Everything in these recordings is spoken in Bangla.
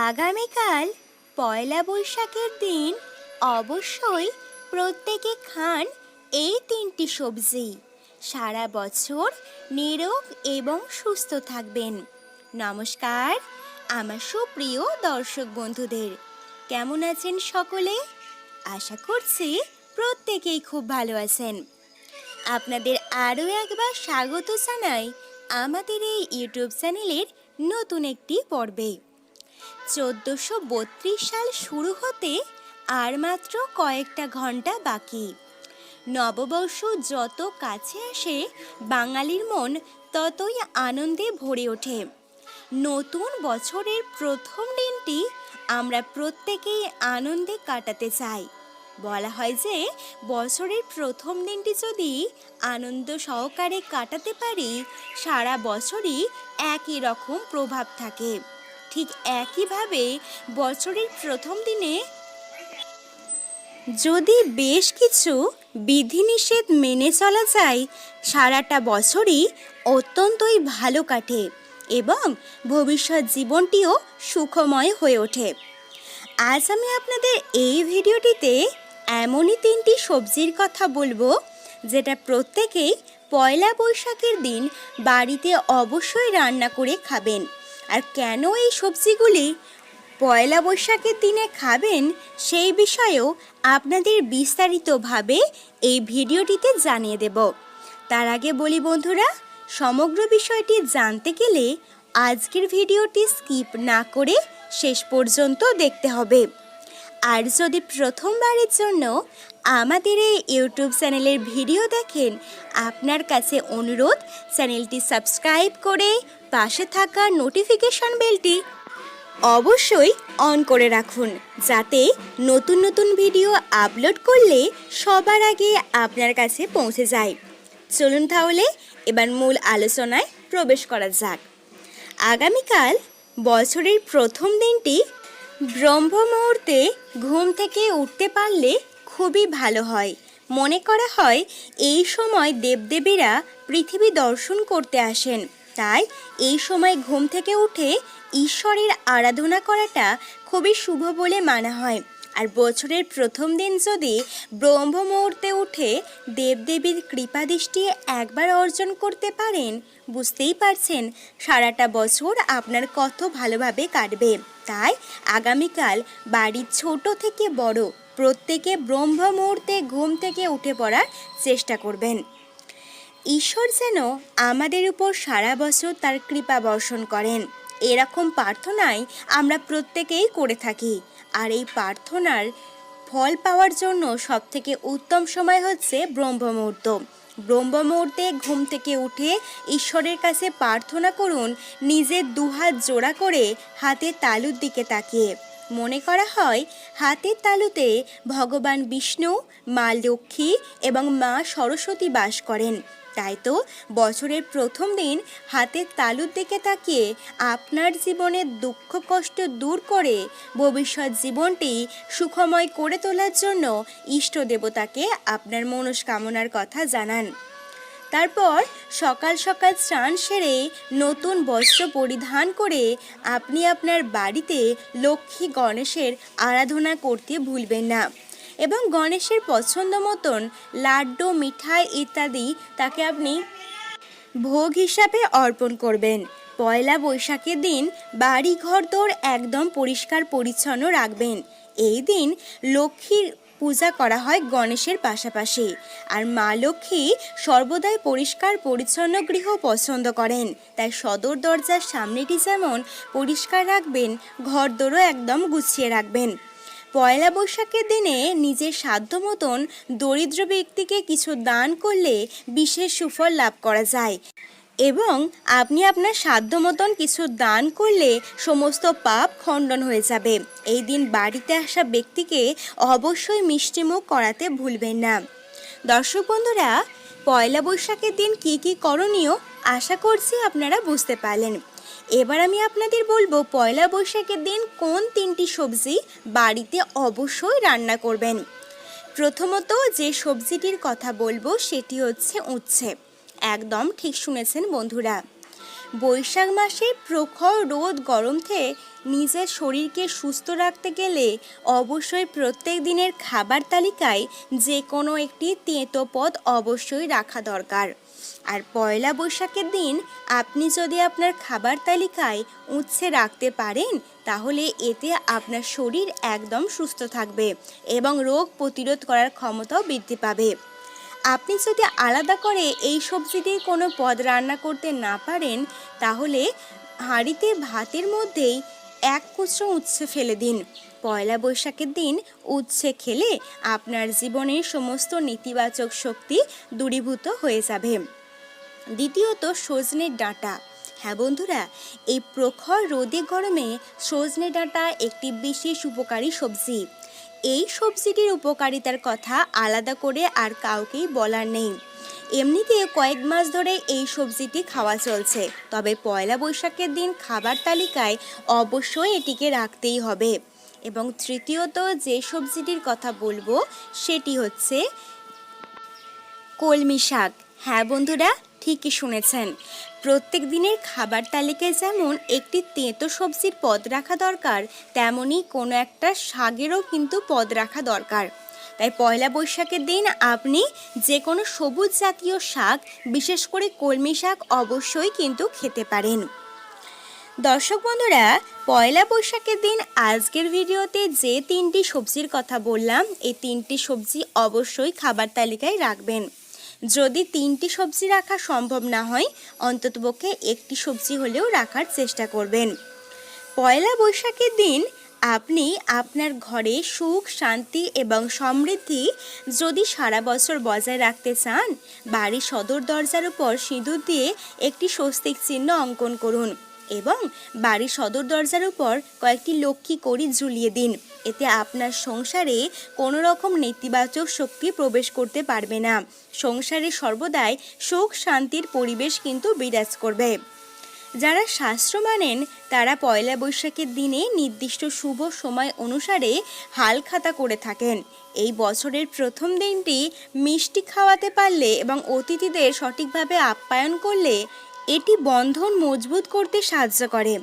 আগামীকাল পয়লা বৈশাখের দিন অবশ্যই প্রত্যেকে খান এই তিনটি সবজি। সারা বছর নিরোগ এবং সুস্থ থাকবেন। নমস্কার, আমার সুপ্রিয় দর্শক বন্ধুদের। কেমন আছেন সকলে? আশা করছি প্রত্যেকেই খুব ভালো আছেন। আপনাদের আরও একবার স্বাগত জানাই আমাদের এই ইউটিউব চ্যানেলের নতুন একটি পর্বে। চোদ্দোশো সাল শুরু হতে আর মাত্র কয়েকটা ঘণ্টা বাকি। নববর্ষ যত কাছে আসে, বাঙালির মন ততই আনন্দে ভরে ওঠে। নতুন বছরের প্রথম দিনটি আমরা প্রত্যেকেই আনন্দে কাটাতে চাই। বলা হয় যে, বছরের প্রথম দিনটি যদি আনন্দ সহকারে কাটাতে পারি, সারা বছরই একই রকম প্রভাব থাকে। ঠিক একইভাবে বছরের প্রথম দিনে যদি বেশ কিছু বিধিনিষেধ মেনে চলা যায়, সারাটা বছরই অত্যন্তই ভালো কাটে এবং ভবিষ্যৎ জীবনটিও সুখময় হয়ে ওঠে। আজ আমি আপনাদের এই ভিডিওটিতে এমনই তিনটি সবজির কথা বলব, যেটা প্রত্যেকেই পয়লা বৈশাখের দিন বাড়িতে অবশ্যই রান্না করে খাবেন। আর কেন এই সবজিগুলি পয়লা বৈশাখের দিনে খাবেন সেই বিষয়েও আপনাদের বিস্তারিতভাবে এই ভিডিওটিতে জানিয়ে দেব। তার আগে বলি বন্ধুরা, সমগ্র বিষয়টি জানতে গেলে আজকের ভিডিওটি স্কিপ না করে শেষ পর্যন্ত দেখতে হবে। আর যদি প্রথমবারের জন্য আমাদের এই ইউটিউব চ্যানেলের ভিডিও দেখেন, আপনার কাছে অনুরোধ, চ্যানেলটি সাবস্ক্রাইব করে পাশে থাকা নোটিফিকেশন বেলটি অবশ্যই অন করে রাখুন, যাতে নতুন নতুন ভিডিও আপলোড করলে সবার আগে আপনার কাছে পৌঁছে যায়। চলুন তাহলে এবার মূল আলোচনায় প্রবেশ করা যাক। আগামীকাল বছরের প্রথম দিনটি ব্রহ্ম মুহূর্তে ঘুম থেকে উঠতে পারলে খুবই ভালো হয়। মনে করা হয়, এই সময় দেবদেবীরা পৃথিবী দর্শন করতে আসেন। তাই এই সময় ঘুম থেকে উঠে ঈশ্বরের আরাধনা করাটা খুবই শুভ বলে মানা হয়। আর বছরের প্রথম দিন যদি ব্রহ্ম মুহূর্তে উঠে দেবদেবীর কৃপাদৃষ্টি একবার অর্জন করতে পারেন, বুঝতেই পারছেন সারাটা বছর আপনার কত ভালোভাবে কাটবে। তাই আগামীকাল বাড়ির ছোট থেকে বড় প্রত্যেকে ব্রহ্ম মুহূর্তে ঘুম থেকে উঠে পড়ার চেষ্টা করবেন। ঈশ্বর যেন আমাদের উপর সারা বছর তার কৃপা বর্ষণ করেন। এরকম প্রার্থনাই আমরা প্রত্যেকেই করে থাকি। আর এই প্রার্থনার ফল পাওয়ার জন্য সবথেকে উত্তম সময় হচ্ছে ব্রহ্ম মুহূর্ত ব্রহ্ম মুহূর্তে ঘুম থেকে উঠে ঈশ্বরের কাছে প্রার্থনা করুন, নিজের দুহাত জোড়া করে হাতে তালুর দিকে তাকিয়ে। মনে করা হয়, হাতের তালুতে ভগবান বিষ্ণু, মা লক্ষ্মী এবং মা সরস্বতী বাস করেন। তাই তো বছরের প্রথম দিন হাতের তালুর দিকে তাকিয়ে আপনার জীবনের দুঃখ, কষ্ট দূর করে ভবিষ্যৎ জীবনটি সুখময় করে তোলার জন্য ইষ্ট দেবতাকে আপনার মনস্কামনার কথা জানান। তারপর সকাল সকাল স্নান সেরে নতুন বস্ত্র পরিধান করে আপনি আপনার বাড়িতে লক্ষ্মী গণেশের আরাধনা করতে ভুলবেন না। এবং গণেশের পছন্দ মতন লাড্ডু, মিঠাই ইত্যাদি তাকে আপনি ভোগ হিসাবে অর্পণ করবেন। পয়লা বৈশাখের দিন বাড়ি ঘর দৌড় একদম পরিষ্কার পরিচ্ছন্ন রাখবেন। এই দিন লক্ষ্মীর পূজা করা হয় গণেশের পাশাপাশি। আর মা লক্ষ্মী সর্বদাই পরিষ্কার, পরিচ্ছন্ন গৃহ পছন্দ করেন। তাই সদর দরজার সামনেটি যেমন পরিষ্কার রাখবেন ঘর দৌড়ও একদম গুছিয়ে রাখবেন। পয়লা বৈশাখের দিনে নিজের সাধ্য মতন দরিদ্র ব্যক্তিকে কিছু দান করলে বিশেষ সুফল লাভ করা যায়। এবং আপনি আপনার সাধ্য মতন কিছু দান করলে সমস্ত পাপ খণ্ডন হয়ে যাবে। এই দিন বাড়িতে আসা ব্যক্তিকে অবশ্যই মিষ্টিমুখ করাতে ভুলবেন না। দর্শক বন্ধুরা, পয়লা বৈশাখের দিন কি কি করণীয় আশা করছি আপনারা বুঝতে পারলেন। এবার আমি আপনাদের বলব পয়লা বৈশাখের দিন কোন তিনটি সবজি বাড়িতে অবশ্যই রান্না করবেন। প্রথমত যে সবজিটির কথা বলব সেটি হচ্ছে উচ্ছে। একদম ঠিক শুনেছেন বন্ধুরা। বৈশাখ মাসে প্রখর রোদ গরম থেকে নিজের শরীরকে সুস্থ রাখতে গেলে অবশ্যই প্রত্যেক দিনের খাবার তালিকায় যে কোনো একটি তেঁতো পদ অবশ্যই রাখা দরকার। আর পয়লা বৈশাখের দিন আপনি যদি আপনার খাবার তালিকায় উচ্ছে রাখতে পারেন, তাহলে এতে আপনার শরীর একদম সুস্থ থাকবে এবং রোগ প্রতিরোধ করার ক্ষমতাও বৃদ্ধি পাবে। আপনি যদি আলাদা করে এই সবজি দিয়ে কোনো পদ রান্না করতে না পারেন, তাহলে হাঁড়িতে ভাতের মধ্যেই এক কুচো উচ্ছে ফেলে দিন। পয়লা বৈশাখের দিন উচ্ছে খেলে আপনার জীবনের সমস্ত নেতিবাচক শক্তি দূরীভূত হয়ে যাবে। দ্বিতীয়ত, সজনের ডাঁটা। হ্যাঁ বন্ধুরা, এই প্রখর রোদে গরমে সজনে ডাঁটা একটি বিশেষ উপকারী সবজি। এই সবজিটির উপকারিতার কথা আলাদা করে আর কাউকেই বলার নেই। এমনিতে কয়েক মাস ধরে এই সবজিটি খাওয়া চলছে, তবে পয়লা বৈশাখের দিন খাবার তালিকায় অবশ্যই এটিকে রাখতেই হবে। এবং তৃতীয়ত যে সবজিটির কথা বলব, সেটি হচ্ছে কলমি শাক। হ্যাঁ বন্ধুরা, ঠিকই শুনেছেন। প্রত্যেক দিনের খাবার তালিকায় যেমন একটি তেঁতো সবজির পদ রাখা দরকার, তেমনই কোনো একটা শাকেরও কিন্তু পদ রাখা দরকার। তাই পয়লা বৈশাখের দিন আপনি যে কোনো সবুজ জাতীয় শাক, বিশেষ করে কলমি শাক অবশ্যই কিন্তু খেতে পারেন। দর্শক বন্ধুরা, পয়লা বৈশাখের দিন আজকের ভিডিওতে যে তিনটি সবজির কথা বললাম, এই তিনটি সবজি অবশ্যই খাবার তালিকায় রাখবেন। যদি তিনটি সবজি রাখা সম্ভব না হয়, অন্ততপক্ষে একটি সবজি হলেও রাখার চেষ্টা করবেন। পয়লা বৈশাখের দিন আপনি আপনার ঘরে সুখ, শান্তি এবং সমৃদ্ধি যদি সারা বছর বজায় রাখতে চান, বাড়ির সদর দরজার উপর সিঁদুর দিয়ে একটি স্বস্তিক চিহ্ন অঙ্কন করুন এবং বাড়ির সদর দরজার উপর কয়েকটি লক্ষ্মী করি ঝুলিয়ে দিন। এতে আপনার সংসারে কোনো রকম নেতিবাচক শক্তি প্রবেশ করতে পারবে না। সংসারে সর্বদাই সুখ শান্তির পরিবেশ কিন্তু বিরাজ করবে। যারা শাস্ত্র মানেন, তারা পয়লা বৈশাখের দিনে নির্দিষ্ট শুভ সময় অনুসারে হাল খাতা করে থাকেন। এই বছরের প্রথম দিনটি মিষ্টি খাওয়াতে পারলে এবং অতিথিদের সঠিকভাবে আপ্যায়ন করলে এটি বন্ধন মজবুত করতে সাহায্য করে।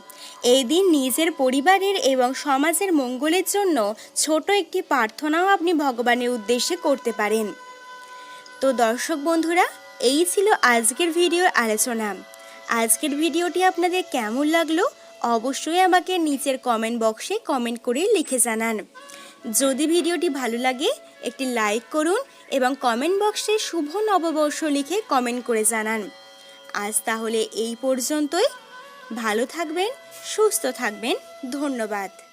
এই দিন নিজের পরিবারের এবং সমাজের মঙ্গলের জন্য ছোট একটি প্রার্থনাও আপনি ভগবানের উদ্দেশ্যে করতে পারেন। তো দর্শক বন্ধুরা, এই ছিল আজকের ভিডিওর আলোচনা। আজকের ভিডিওটি আপনাদের কেমন লাগল অবশ্যই আমাকে নিচের কমেন্ট বক্সে কমেন্ট করে লিখে জানান। যদি ভিডিওটি ভালো লাগে, একটি লাইক করুন এবং কমেন্ট বক্সে শুভ নববর্ষ লিখে কমেন্ট করে জানান। আজ তাহলে এই পর্যন্তই। ভালো থাকবেন সুস্থ থাকবেন। ধন্যবাদ।